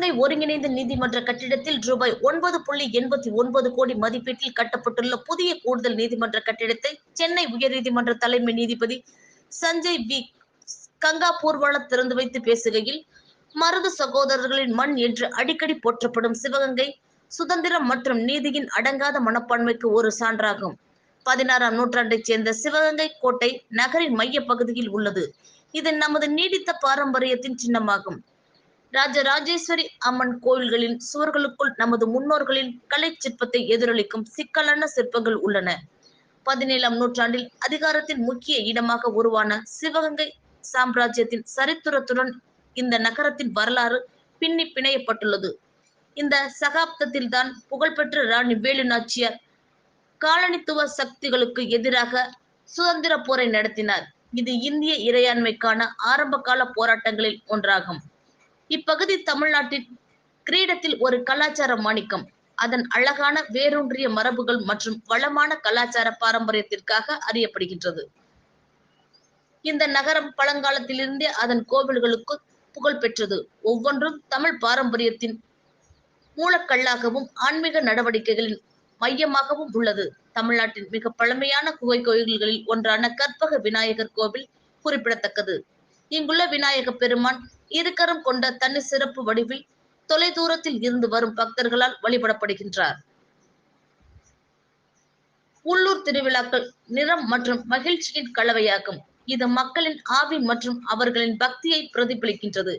சிவகங்கை ஒருங்கிணைந்த நீதிமன்ற கட்டிடத்தில் ரூபாய் ஒன்பது புள்ளி எண்பத்தி ஒன்பது கோடி மதிப்பீட்டில் கட்டப்பட்டுள்ள புதிய கூடுதல் நீதிமன்ற கட்டிடத்தை சென்னை உயர்நீதிமன்ற தலைமை நீதிபதி சஞ்சய் வி. கங்கா பூர்வால திறந்து வைத்து பேசுகையில் மருது சகோதரர்களின் மண் என்று அடிக்கடி போற்றப்படும் சிவகங்கை சுதந்திரம் மற்றும் நீதியின் அடங்காத மனப்பான்மைக்கு ஒரு சான்றாகும். பதினாறாம் நூற்றாண்டைச் சேர்ந்த சிவகங்கை கோட்டை நகரின் மைய பகுதியில் உள்ளது. இது நமது நீடித்த பாரம்பரியத்தின் சின்னமாகும். ராஜராஜேஸ்வரி அம்மன் கோயில்களின் சுவர்களுக்குள் நமது முன்னோர்களின் கலை சிற்பத்தை எதிரொலிக்கும் சிக்கலான சிற்பங்கள் உள்ளன. பதினேழாம் நூற்றாண்டில் அதிகாரத்தின் முக்கிய இடமாக உருவான சிவகங்கை சாம்ராஜ்யத்தின் சரித்திரத்துடன் இந்த நகரத்தின் வரலாறு பின்னி பிணையப்பட்டுள்ளது. இந்த சகாப்தத்தில்தான் புகழ்பெற்ற ராணி வேலு நாச்சியார் காலனித்துவ சக்திகளுக்கு எதிராக சுதந்திர போரை நடத்தினார். இது இந்திய இறையாண்மைக்கான ஆரம்பகால போராட்டங்களில் ஒன்றாகும். இப்பகுதி தமிழ்நாட்டின் கிரீடத்தில் ஒரு கலாச்சார மாணிக்கம். அதன் அழகான வேரூன்றிய மரபுகள் மற்றும் வளமான கலாச்சார பாரம்பரியத்திற்காக அறியப்படுகின்றது. இந்த நகரம் பழங்காலத்திலிருந்தே அதன் கோவில்களுக்கு புகழ் பெற்றது. ஒவ்வொன்றும் தமிழ் பாரம்பரியத்தின் மூலக்கல்லாகவும் ஆன்மீக நடவடிக்கைகளின் மையமாகவும் உள்ளது. தமிழ்நாட்டின் மிக பழமையான குகை கோயில்களில் ஒன்றான கற்பக விநாயகர் கோவில் குறிப்பிடத்தக்கது. இங்குள்ள விநாயக பெருமான் இருக்கரம் கொண்ட தனி சிறப்பு வடிவில் தொலைதூரத்தில் இருந்து வரும் பக்தர்களால் வழிபடப்படுகின்றார். உள்ளூர் திருவிழாக்கள் நிறம் மற்றும் மகிழ்ச்சியின் கலவையாகும். இது மக்களின் ஆவி மற்றும் அவர்களின் பக்தியை பிரதிபலிக்கின்றது.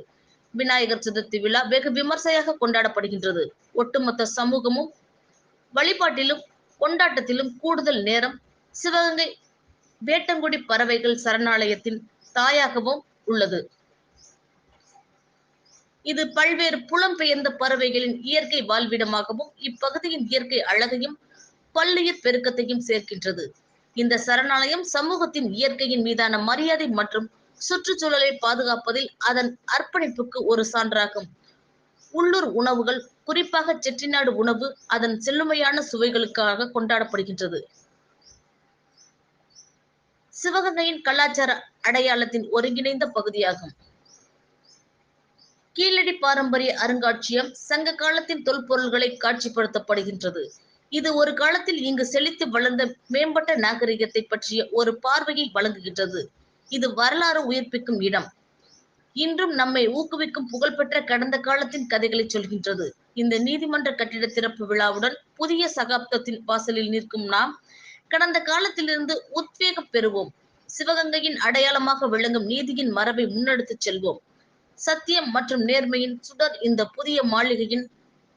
விநாயகர் சதுர்த்தி விழா வெகு விமர்சையாக கொண்டாடப்படுகின்றது. ஒட்டுமொத்த சமூகமும் வழிபாட்டிலும் கொண்டாட்டத்திலும் கூடுதல் நேரம் சிவகங்கை வேட்டங்குடி பறவைகள் சரணாலயத்தின் தாயாகவும் உள்ளது. இது பல்வேறு புலம்பெயர்ந்த பறவைகளின் இயற்கை வாழ்விடமாகவும் இப்பகுதியின் இயற்கை அழகையும் பல்லுயிர் பெருக்கத்தையும் சேர்க்கின்றது. இந்த சரணாலயம் சமூகத்தின் இயற்கையின் மீதான மரியாதை மற்றும் சுற்றுச்சூழலை பாதுகாப்பதில் அதன் அர்ப்பணிப்புக்கு ஒரு சான்றாகும். உள்ளூர் உணவுகள் குறிப்பாக செட்டிநாடு உணவு அதன் செல்லுமையான சுவைகளுக்காக கொண்டாடப்படுகின்றது. சிவகங்கையின் கலாச்சார அடையாளத்தின் ஒருங்கிணைந்த பகுதியாகும். கீழடி பாரம்பரிய அருங்காட்சியகம் சங்க காலத்தின் தொல்பொருள்களை காட்சிப்படுத்தப்படுகின்றது. இது ஒரு காலத்தில் இங்கு செழித்து வளர்ந்த மேம்பட்ட நாகரிகத்தை பற்றிய ஒரு பார்வையை வழங்குகின்றது. இது வரலாறு உயிர்ப்பிக்கும் இடம். இன்றும் நம்மை ஊக்குவிக்கும் புகழ்பெற்ற கடந்த காலத்தின் கதைகளை சொல்கின்றது. இந்த நீதிமன்ற கட்டிட திறப்பு விழாவுடன் புதிய சகாப்தத்தின் வாசலில் நிற்கும் நாம் கடந்த காலத்திலிருந்து உத்வேகம் பெறுவோம். சிவகங்கையின் அடையாளமாக விளங்கும் நீதியின் மரபை முன்னெடுத்துச் செல்வோம். சத்தியம் மற்றும் நேர்மையின் சுடர் இந்த புதிய மாளிகையின்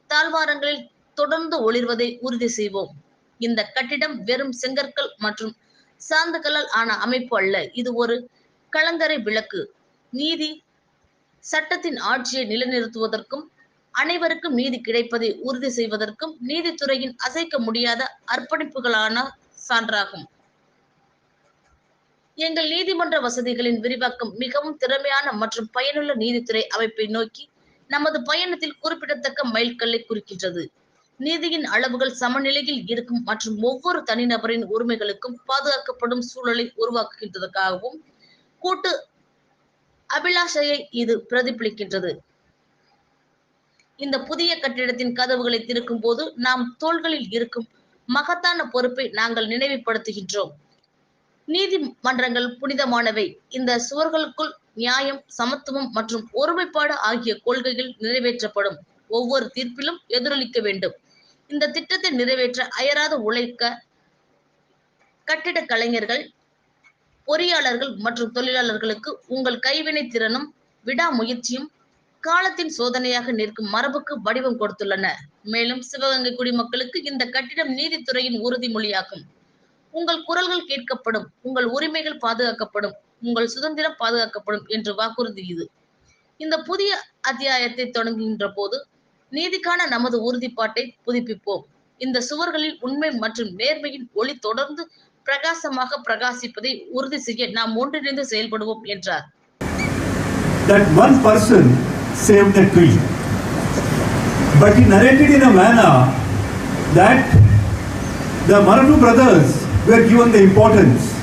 தாழ்வாரங்களில் தொடர்ந்து ஒளிர்வதை உறுதி செய்வோம். இந்த கட்டிடம் வெறும் செங்கற்கள் மற்றும் சாந்துகளால் ஆன அமைப்பு அல்ல. இது ஒரு கலங்கரை விளக்கு. நீதி சட்டத்தின் ஆட்சியை நிலைநிறுத்துவதற்கும் அனைவருக்கும் நீதி கிடைப்பதை உறுதி செய்வதற்கும் நீதித்துறையின் அசைக்க முடியாத அர்ப்பணிப்புகளான சான்றாகும். எங்கள் நீதிமன்ற வசதிகளின் விரிவாக்கம் மிகவும் திறமையான மற்றும் பயனுள்ள நீதித்துறை அமைப்பை நோக்கி நமது பயணத்தில் குறிப்பிடத்தக்க மைல்கல்லை குறிக்கின்றது. நீதியின் அளவுகள் சமநிலையில் இருக்கும் மற்றும் ஒவ்வொரு தனிநபரின் உரிமைகளுக்கும் பாதுகாக்கப்படும் சூழலை உருவாக்குகின்றதற்காகவும் கூட்டு அபிலாஷையை இது பிரதிபலிக்கின்றது. இந்த புதிய கட்டிடத்தின் கதவுகளை திறக்கும் போது நாம் தோள்களில் இருக்கும் மகத்தான பொறுப்பை நாங்கள் நினைவுபடுத்துகின்றோம். நீதிமன்றங்கள் புனிதமானவை. இந்த சுவர்களுக்குள் நியாயம் சமத்துவம் மற்றும் ஒருமைப்பாடு ஆகிய கொள்கைகள் நிறைவேற்றப்படும். ஒவ்வொரு தீர்ப்பிலும் எதிரொலிக்க வேண்டும். இந்த திட்டத்தை நிறைவேற்ற அயராத உழைக்க கட்டிட கலைஞர்கள் பொறியாளர்கள் மற்றும் தொழிலாளர்களுக்கு உங்கள் கைவினை திறனும் விடாமுயற்சியும் காலத்தின் சோதனையாக நிற்கும் மரபுக்கு வடிவம் கொடுத்துள்ளன. மேலும் சிவகங்கை குடிமக்களுக்கு இந்த கட்டிடம் நீதித்துறையின் உறுதிமொழியாகும். உங்கள் குரல்கள் கேட்கப்படும் உங்கள் உரிமைகள் பாதுகாக்கப்படும் உங்கள் சுதந்திரம் பாதுகாக்கப்படும் என்று வாக்குறுதி இது. இந்த புதிய அத்தியாயத்தை தொடங்குகின்ற போது நீதிக்கான நமது உறுதிப்பாட்டை புதுப்பிப்போம். இந்த சுவர்களில் உண்மை மற்றும் நேர்மையின் ஒளி தொடர்ந்து பிரகாசமாக பிரகாசிப்பதை உறுதி செய்ய நாம் ஒன்றிணைந்து செயல்படுவோம் என்றார். That one person saved the tree. But he narrated in a manner that the Marathu brothers were given the importance